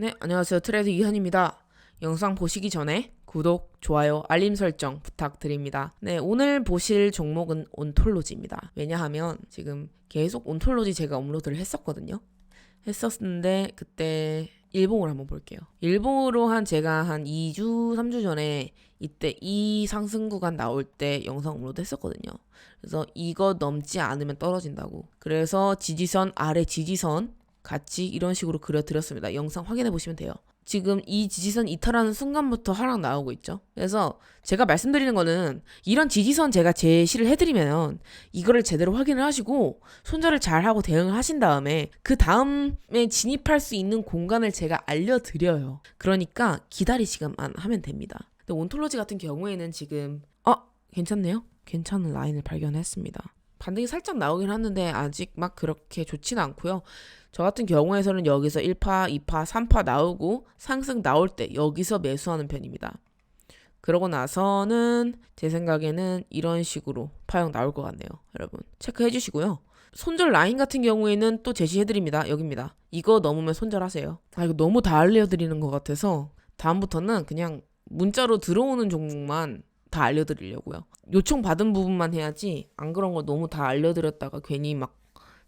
네, 안녕하세요. 트레이드 이현입니다. 영상 보시기 전에 구독, 좋아요, 알림 설정 부탁드립니다. 네, 오늘 보실 종목은 온톨로지입니다. 왜냐하면 지금 계속 온톨로지 제가 업로드를 했었거든요. 했었는데 그때 일봉을 한번 볼게요. 일봉으로 한 제가 한 2주, 3주 전에 이때 이 상승 구간 나올 때 영상 업로드 했었거든요. 그래서 이거 넘지 않으면 떨어진다고. 그래서 지지선 아래 지지선 같이 이런 식으로 그려드렸습니다. 영상 확인해 보시면 돼요. 지금 이 지지선 이탈하는 순간부터 하락 나오고 있죠. 그래서 제가 말씀드리는 거는 이런 지지선 제가 제시를 해드리면 이거를 제대로 확인을 하시고 손절을 잘 하고 대응을 하신 다음에 그 다음에 진입할 수 있는 공간을 제가 알려드려요. 그러니까 기다리시기만 하면 됩니다. 근데 온톨로지 같은 경우에는 지금 어 괜찮네요. 괜찮은 라인을 발견했습니다. 반등이 살짝 나오긴 하는데 아직 막 그렇게 좋지는 않고요. 저 같은 경우에서는 여기서 1파, 2파, 3파 나오고 상승 나올 때 여기서 매수하는 편입니다. 그러고 나서는 제 생각에는 이런 식으로 파형 나올 것 같네요. 여러분 체크해 주시고요. 손절 라인 같은 경우에는 또 제시해 드립니다. 여기입니다. 이거 넘으면 손절하세요. 아 이거 너무 다 알려드리는 것 같아서 다음부터는 그냥 문자로 들어오는 종목만 다 알려드리려고요. 요청 받은 부분만 해야지 안 그런 거 너무 다 알려드렸다가 괜히 막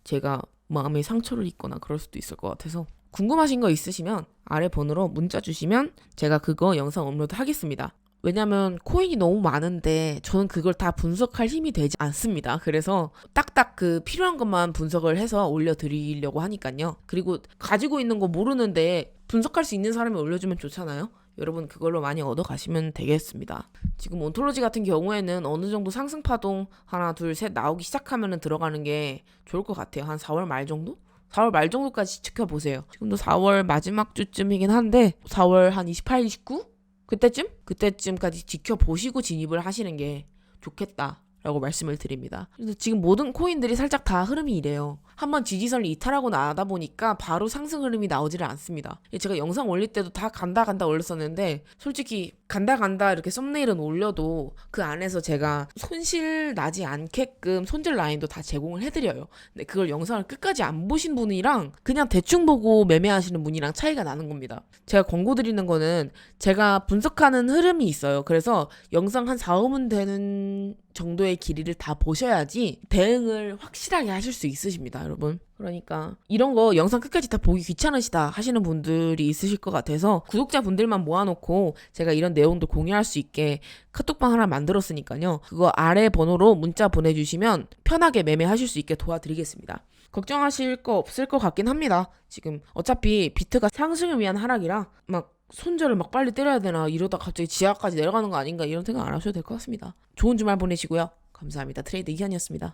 제가 마음에 상처를 입거나 그럴 수도 있을 것 같아서 궁금하신 거 있으시면 아래 번호로 문자 주시면 제가 그거 영상 업로드 하겠습니다. 왜냐면 코인이 너무 많은데 저는 그걸 다 분석할 힘이 되지 않습니다. 그래서 딱딱 그 필요한 것만 분석을 해서 올려드리려고 하니까요. 그리고 가지고 있는 거 모르는데 분석할 수 있는 사람이 올려주면 좋잖아요. 여러분 그걸로 많이 얻어 가시면 되겠습니다. 지금 온톨로지 같은 경우에는 어느 정도 상승 파동 하나 둘 셋 나오기 시작하면 들어가는 게 좋을 것 같아요. 한 4월 말 정도? 4월 말 정도까지 지켜보세요. 지금도 4월 마지막 주쯤이긴 한데 4월 한 28, 29? 그때쯤? 그때쯤까지 지켜보시고 진입을 하시는 게 좋겠다. 라고 말씀을 드립니다. 그래서 지금 모든 코인들이 살짝 다 흐름이 이래요. 한번 지지선을 이탈하고 나다 보니까 바로 상승 흐름이 나오지를 않습니다. 제가 영상 올릴 때도 다 간다 간다 올렸었는데 솔직히 간다 간다 이렇게 썸네일은 올려도 그 안에서 제가 손실 나지 않게끔 손절 라인도 다 제공을 해드려요. 근데 그걸 영상을 끝까지 안 보신 분이랑 그냥 대충 보고 매매하시는 분이랑 차이가 나는 겁니다. 제가 권고 드리는 거는 제가 분석하는 흐름이 있어요. 그래서 영상 한 4, 5분 되는 정도의 길이를 다 보셔야지 대응을 확실하게 하실 수 있으십니다, 여러분. 그러니까 이런 거 영상 끝까지 다 보기 귀찮으시다 하시는 분들이 있으실 것 같아서 구독자분들만 모아놓고 제가 이런 내용들 공유할 수 있게 카톡방 하나 만들었으니까요. 그거 아래 번호로 문자 보내주시면 편하게 매매하실 수 있게 도와드리겠습니다. 걱정하실 거 없을 것 같긴 합니다. 지금 어차피 비트가 상승을 위한 하락이라 막 손절을 막 빨리 때려야 되나 이러다 갑자기 지하까지 내려가는 거 아닌가 이런 생각 안 하셔도 될 것 같습니다. 좋은 주말 보내시고요. 감사합니다. 트레이드 이현이었습니다.